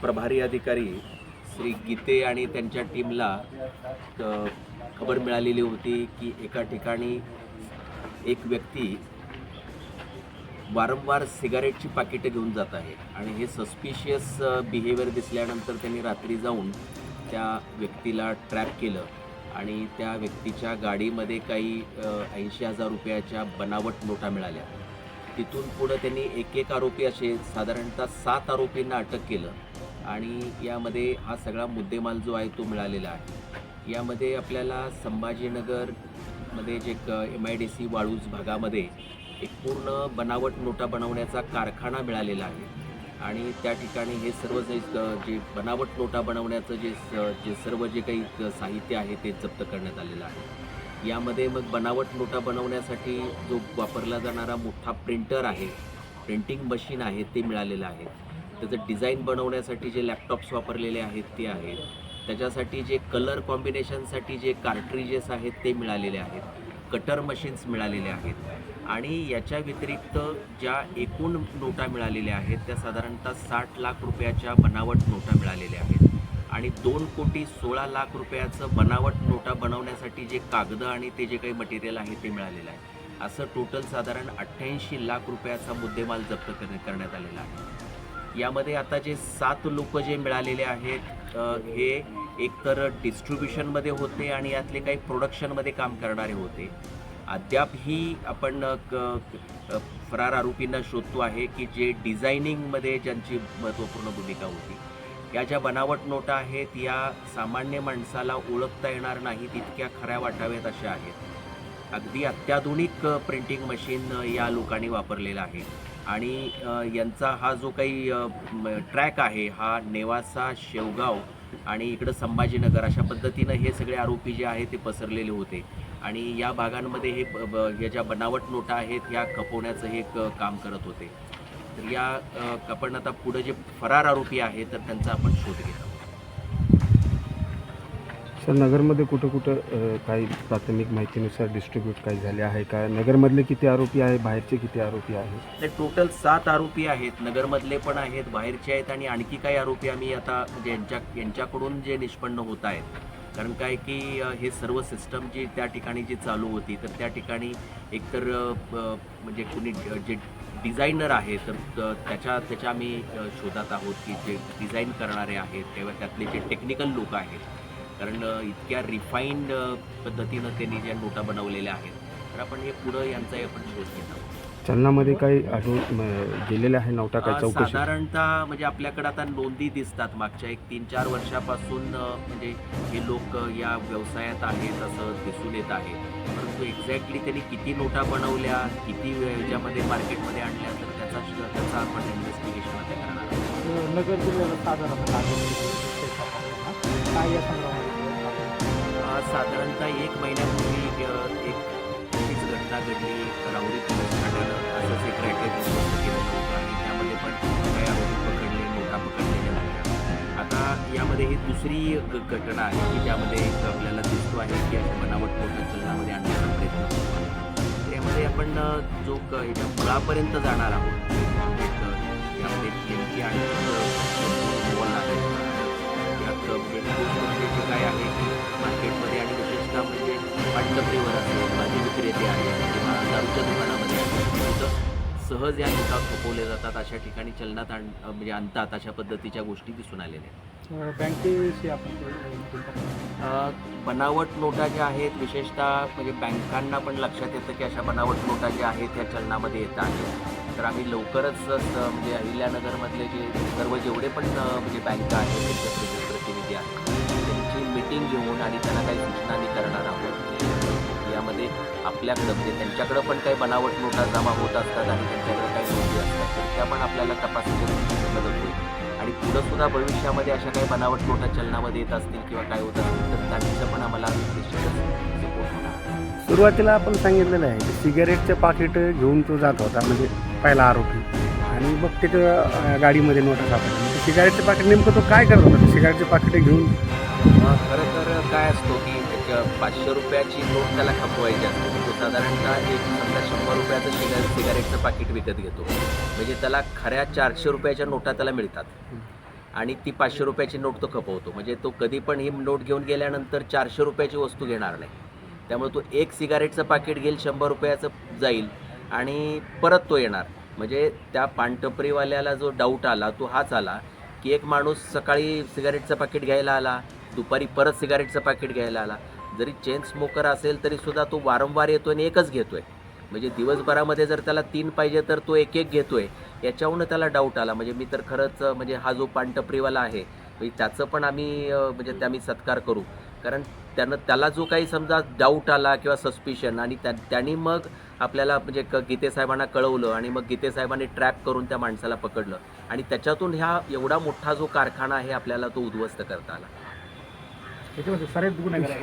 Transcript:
प्रभारी अधिकारी श्री गीते आणि त्यांच्या टीमला खबर मिळालेली होती की एका ठिकाणी एक व्यक्ती वारंवार सिगारेटची पाकिटं घेऊन जात आहे आणि हे सस्पिशियस बिहेवियर दिसल्यानंतर त्यांनी रात्री जाऊन त्या व्यक्तीला ट्रॅप केलं आणि त्या व्यक्तीच्या गाडीमध्ये काही ऐंशी हजार रुपयाच्या बनावट नोटा मिळाल्या. तिथून पुढं त्यांनी एक एक आरोपी असे साधारणतः सात आरोपींना अटक केलं. आणि यामध्ये हा सगळा मुद्देमाल जो आहे तो मिळालेला आहे. यामध्ये आपल्याला संभाजीनगरमध्ये जे क M I D C Waluj भागामध्ये एक पूर्ण बनावट नोटा बनवण्याचा कारखाना मिळालेला आहे. आणि त्या ठिकाणी हे सर्व जे जे बनावट नोटा बनवण्याचं जे स- जे सर्व जे काही साहित्य आहे ते जप्त करण्यात आलेलं आहे. यामध्ये मग बनावट नोटा बनवण्यासाठी जो वापरला जाणारा मोठा प्रिंटर आहे प्रिंटिंग मशीन आहे ते मिळालेलं आहे. त्याचं डिझाईन बनवण्यासाठी जे लॅपटॉप्स वापरलेले आहेत ते आहेत. त्याच्यासाठी जे कलर कॉम्बिनेशनसाठी जे कार्ट्रिजेस आहेत ते मिळालेले आहेत. कटर मशीन्स मिळालेले आहेत. आणि याच्या व्यतिरिक्त ज्या एकूण नोटा मिळालेल्या आहेत त्या साधारणतः साठ लाख रुपयाच्या बनावट नोटा मिळालेल्या आहेत. आणि दोन कोटी सोळा लाख रुपयाचं बनावट नोटा बनवण्यासाठी जे कागदं आणि ते जे काही मटेरियल आहे ते मिळालेलं आहे. असं टोटल साधारण अठ्ठ्याऐंशी लाख रुपयाचा मुद्देमाल जप्त कर करण्यात आलेला आहे. यामध्ये आता जे सात लोक जे मिळालेले आहेत हे एकतर डिस्ट्रीब्युशनमध्ये होते आणि यातले काही प्रोडक्शनमध्ये काम करणारे होते. अद्यापही आपण क- फरार आरोपींना शोधतो आहे की जे डिझायनिंगमध्ये ज्यांची महत्त्वपूर्ण भूमिका होती. या ज्या बनावट नोटा आहेत या सामान्य माणसाला ओळखता येणार नाहीत इतक्या खऱ्या वाटाव्यात अशा आहेत. अगदी अत्याधुनिक प्रिंटिंग मशीन या लोकांनी वापरलेलं आहे. आणि यांचा हा जो काही ट्रॅक आहे हा नेवासा शेवगाव आणि इकडं संभाजीनगर अशा पद्धतीनं हे सगळे आरोपी जे आहेत ते पसरलेले होते. आणि या भागांमध्ये हे ब- या ज्या बनावट नोटा आहेत ह्या खपवण्याचं हे क- काम करत होते. तर या आपण आता पुढे जे फरार आरोपी आहेत तर त्यांचा आपण शोध घेतो सर नगरमध्ये कुठं कुठं अ, काही प्राथमिक माहितीनुसार डिस्ट्रीब्यूट काही झाले आहे का? नगरमधले किती आरोपी आहे बाहेरचे किती आरोपी आहेत? ते टोटल सात आरोपी आहेत. नगरमधले पण आहेत बाहेरचे आहेत आणि आणखी काही आरोपी आम्ही आता म्हणजे यांच्या यांच्याकडून जे निष्पन्न होत आहेत. कारण काय की अ, हे सर्व सिस्टम जी त्या ठिकाणी जी चालू होती तर त्या ठिकाणी एकतर अ, म्हणजे कुणी ड- जे डिझायनर आहे तर त- त्याच्या त्याच्या आम्ही अ, शोधात आहोत की जे डिझाईन करणारे आहेत तेव्हा त्यातले जे टेक्निकल लोक आहेत कारण इतक्या रिफाईंड पद्धतीनं त्यांनी ज्या नोटा बनवलेल्या आहेत तर आपण हे पुढं यांचाही आपण शोध घेत आहोत. चलनामध्ये काही आढळून म, गेलेले आहे नव्हता काय चौकशी? साधारणतः म्हणजे आपल्याकडे आता नोंदी दिसतात मागच्या एक तीन चार वर्षापासून म्हणजे हे लोक या व्यवसायात आहेत असं दिसून येत आहे. परंतु एक्झॅक्टली त्यांनी किती नोटा बनवल्या किती याच्यामध्ये मार्केटमध्ये आणल्या तर त्याचा त्याचा आपण इन्व्हेस्टिगेशन आता करणार नगर जिल्ह्याला साधारण साधारणतः एक महिन्यापूर्वी एक तीच घटना घडली. राहुरी पोलीस ठाण्यानं असंच एक रॅकेट होतं. आणि त्यामध्ये पण काही आरोपी पकडले मोठा पकडलेल्या होत्या आता यामध्ये ही दुसरी ग- घटना आहे की ज्यामध्ये एक आपल्याला दिसतो आहे की अशा बनावट नोटा चलनामध्ये आणण्याचा प्रयत्न होतो. आहे. आपण जो क- याच्या मुळापर्यंत जाणार आहोत एक, यामध्ये नेमकी आणि काय आहे मार्केटमध्ये आणि विशेषतः म्हणजे पाटकपरीवर असेल भाजी विक्रेते आहेत किंवा दारूच्या दुकानामध्ये तिथं सहज या नोटा खपवल्या जातात अशा ठिकाणी चलनात आण म्हणजे आणतात अशा पद्धतीच्या गोष्टी दिसून आलेल्या आहेत. आपण बनावट नोटा ज्या आहेत विशेषतः म्हणजे बँकांना पण लक्षात येतं की अशा बनावट नोटा ज्या आहेत त्या चलनामध्ये येत आहेत. तर आम्ही लवकरच म्हणजे अहिल्यानगरमधले जे सर्व जेवढे पण म्हणजे बँका आहेत त्यांचे प्रति- प्रतिनिधी आहेत. मिटिंग घेऊन आणि त्यांना काही सूचना करणार आहोत. यामध्ये आपल्याकडं म्हणजे त्यांच्याकडं पण काही बनावट नोटा जमा होत असतात आणि त्यांच्याकडे काही नोटी असतात. तर त्या पण आपल्याला तपासायची मदत होईल. आणि पुढं सुद्धा भविष्यामध्ये अशा काही बनावट नोटा चलनामध्ये येत असतील किंवा काय होत असतील तर त्यांचं पण आम्हाला निश्चितच सुरुवातीला आपण सांगितलेलं आहे की सिगारेटचं पाकिट घेऊन तो जात होता म्हणजे पहिला आरोपी. आणि मग त्याच्या गाडीमध्ये नोटा सापडल्या. सिगारेटचं पाकिट नेमकं तो काय करत होता? सिगारेटचे पाकिट घेऊन खरं तर काय असतो की पाचशे रुपयाची नोट त्याला खपवायची असते. म्हणजे तो साधारणतः एक समजा शंभर रुपयाचं सिगारेट सिगारेटचं पाकिट विकत घेतो. म्हणजे त्याला खऱ्या चारशे रुपयाच्या नोटा त्याला मिळतात. आणि ती पाचशे रुपयाची नोट तो खपवतो. म्हणजे तो कधी पण ही नोट घेऊन गेल्यानंतर चारशे रुपयाची वस्तू घेणार नाही. त्यामुळे तो एक सिगारेटचं पाकिट घेईल शंभर रुपयाचं जाईल आणि परत तो येणार. म्हणजे त्या पानटपरीवाल्याला जो डाऊट आला तो हाच आला की एक माणूस सकाळी सिगारेटचं पाकिट घ्यायला आला दुपारी परत सिगारेटचं पाकिट घ्यायला आला. जरी चेन स्मोकर असेल तरी सुद्धा तो वारंवार येतो आणि एकच घेतोय. म्हणजे दिवसभरामध्ये जर त्याला तीन पाहिजे तर तो एक एक घेतोय याच्यावरून त्याला डाऊट आला. म्हणजे मी तर खरंच म्हणजे हा जो पानटपरीवाला आहे म्हणजे त्याचं पण आम्ही म्हणजे ते आम्ही सत्कार करू. कारण त्यानं त्याला जो काही समजा डाऊट आला किंवा सस्पिशन आणि त्या त्यांनी मग आपल्याला म्हणजे क गीतेसाहेबांना कळवलं आणि मग गीतेसाहेबांनी ट्रॅप करून त्या माणसाला पकडलं. आणि त्याच्यातून ह्या एवढा मोठा जो कारखाना आहे आपल्याला तो उद्ध्वस्त करता आला. ఎటువంటి సరిహద్దుకునే